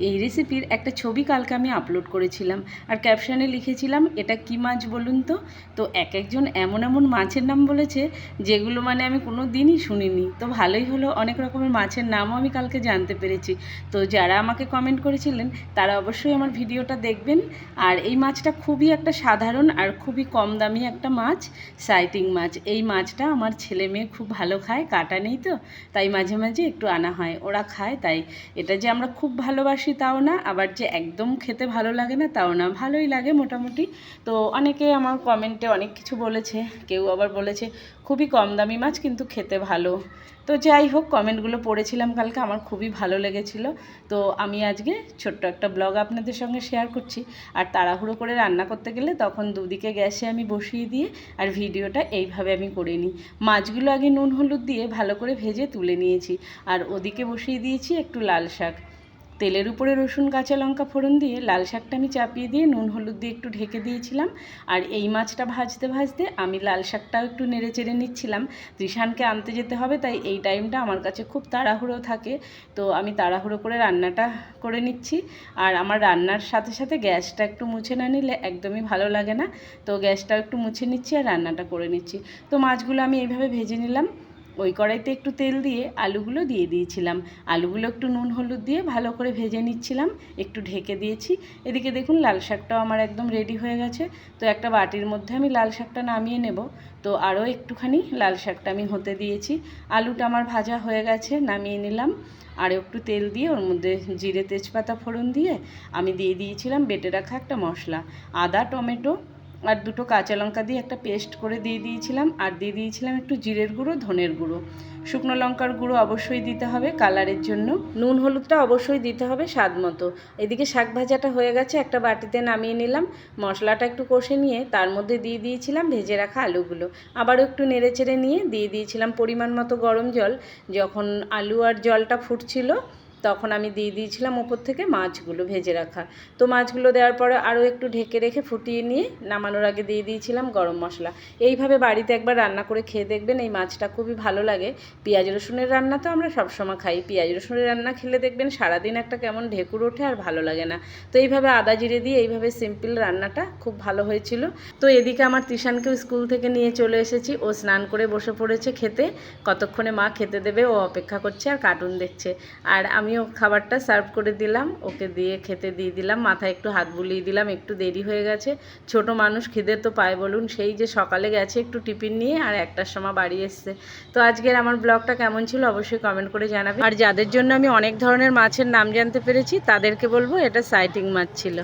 এই রেসিপির একটা ছবি কালকে আমি আপলোড করেছিলাম। আর ক্যাপশনে লিখেছিলাম, এটা কি মাছ বলুন তো? তো এক একজন এমন এমন মাছের নাম বলেছে, যেগুলো মানে আমি কোনো দিনই শুনিনি। তো ভালোই হলো, অনেক রকমের মাছের নামও আমি কালকে জানতে পেরেছি। তো যারা আমাকে কমেন্ট করেছিলেন, তারা অবশ্যই আমার ভিডিওটা দেখবেন। আর এই মাছটা খুবই একটা সাধারণ আর খুবই কম দামি একটা মাছ, সাইটিং মাছ। এই মাছটা আমার ছেলে মেয়ে খুব ভালো খায়, কাটা নেই তো, তাই মাঝে মাঝে একটু আনা হয়। ওরা খায়, তাই এটা যে আমরা খুব ভালোবাসি তাও না, আবার যে একদম খেতে ভালো লাগে না তাও না, ভালোই লাগে মোটামুটি। তো অনেকে আমার কমেন্টে অনেক কিছু বলেছে, কেউ আবার বলেছে, খুবই কম দামি মাছ, কিন্তু খেতে ভালো। তো যাই হোক কমেন্টগুলো পড়েছিলাম কালকে, আমার খুবই ভালো লেগেছিল। তো আমি আজকে ছোট্ট একটা ব্লগ আপনাদের সঙ্গে শেয়ার করছি। আর তাড়াহুড়ো করে রান্না করতে গেলে তখন দুদিকে গ্যাসে আমি বসিয়ে দিয়ে আর ভিডিওটা এইভাবে আমি করে নিই। মাছগুলো আগে নুন, হলুদ দিয়ে ভালো করে ভেজে তুলে নিয়েছি। আর ওদিকে বসিয়ে দিয়েছি একটু লাল শাক। তেলের উপরে রসুন, কাঁচা লঙ্কা ফোড়ন দিয়ে লাল শাকটা আমি চাপিয়ে দিয়ে নুন, হলুদ দিয়ে একটু ঢেকে দিয়েছিলাম। আর এই মাছটা ভাজতে ভাজতে আমি লাল শাকটাও একটু নেড়ে চেড়ে নিচ্ছিলাম। ত্রিশানকে আনতে যেতে হবে, তাই এই টাইমটা আমার কাছে খুব তাড়াহুড়ো থাকে। তো আমি তাড়াহুড়ো করে রান্নাটা করে নিচ্ছি। আর আমার রান্নার সাথে সাথে গ্যাসটা একটু মুছে না নিলে একদমই ভালো লাগে না। তো গ্যাসটাও একটু মুছে নিচ্ছি আর রান্নাটা করে নিচ্ছি। তো মাছগুলো আমি এইভাবে ভেজে নিলাম। ওই কড়াইতে একটু তেল দিয়ে আলুগুলো দিয়ে দিয়েছিলাম। আলুগুলো একটু নুন হলুদ দিয়ে ভালো করে ভেজে নিচ্ছিলাম। একটু ঢেকে দিয়েছি। এদিকে দেখুন লাল শাকটাও আমার একদম রেডি হয়ে গেছে। তো একটা বাটির মধ্যে আমি লাল শাকটা নামিয়ে নেব। তো আরও একটুখানি লাল শাকটা আমি হতে দিয়েছি। আলুটা আমার ভাজা হয়ে গেছে, নামিয়ে নিলাম। আর একটু তেল দিয়ে ওর মধ্যে জিরে তেজপাতা ফোড়ন দিয়ে আমি দিয়ে দিয়েছিলাম, বেটে রাখা একটা মশলা। আদা, টমেটো আর দুটো কাঁচা লঙ্কা দিয়ে একটা পেস্ট করে দিয়ে দিয়েছিলাম। আর দিয়ে দিয়েছিলাম একটু জিরের গুঁড়ো, ধনের গুঁড়ো। শুকনো লঙ্কার গুঁড়ো অবশ্যই দিতে হবে কালারের জন্য। নুন হলুদটা অবশ্যই দিতে হবে স্বাদ মতো। এদিকে শাক ভাজাটা হয়ে গেছে, একটা বাটিতে নামিয়ে নিলাম। মশলাটা একটু কষে নিয়ে তার মধ্যে দিয়ে দিয়েছিলাম ভেজে রাখা আলুগুলো। আবারও একটু নেড়ে চেড়ে নিয়ে দিয়ে দিয়েছিলাম পরিমাণ মতো গরম জল। যখন আলু আর জলটা ফুটছিল তখন আমি দিয়ে দিয়েছিলাম ওপর থেকে মাছগুলো ভেজে রাখা। তো মাছগুলো দেওয়ার পরে আরও একটু ঢেকে রেখে ফুটিয়ে নিয়ে নামানোর আগে দিয়ে দিয়েছিলাম গরম মশলা। এইভাবে বাড়িতে একবার রান্না করে খেয়ে দেখবেন এই মাছটা খুবই ভালো লাগে। পেঁয়াজ রসুনের রান্না তো আমরা সবসময় খাই। পেঁয়াজ রসুনের রান্না খেলে দেখবেন সারাদিন একটা কেমন ঢেকুর ওঠে আর ভালো লাগে না। তো এইভাবে আদা জিরে দিয়ে এইভাবে সিম্পল রান্নাটা খুব ভালো হয়েছিল। তো এদিকে আমার তিশানকেও স্কুল থেকে নিয়ে চলে এসেছি। ও স্নান করে বসে পড়েছে খেতে। কতক্ষণে মা খেতে দেবে ও অপেক্ষা করছে আর কার্টুন দেখছে। আর আমিও খাবারটা সার্ভ করে দিলাম, ওকে দিয়ে খেতে দিয়ে দিলাম, মাথায় একটু হাত বুলিয়ে দিলাম, একটু দেরি হয়ে গেছে। ছোট মানুষ খিদে তো পায় বলুন, সেই যে সকালে গেছে একটু টিফিন নিয়ে আর একটার সময় বাড়ি এসছে। তো আজকের আমার ব্লগটা কেমন ছিল অবশ্যই কমেন্ট করে জানাবে আর যাদের জন্য আমি অনেক ধরনের মাছের নাম জানতে পেরেছি, তাদেরকে বলব এটা সাইটিং মাছ ছিল।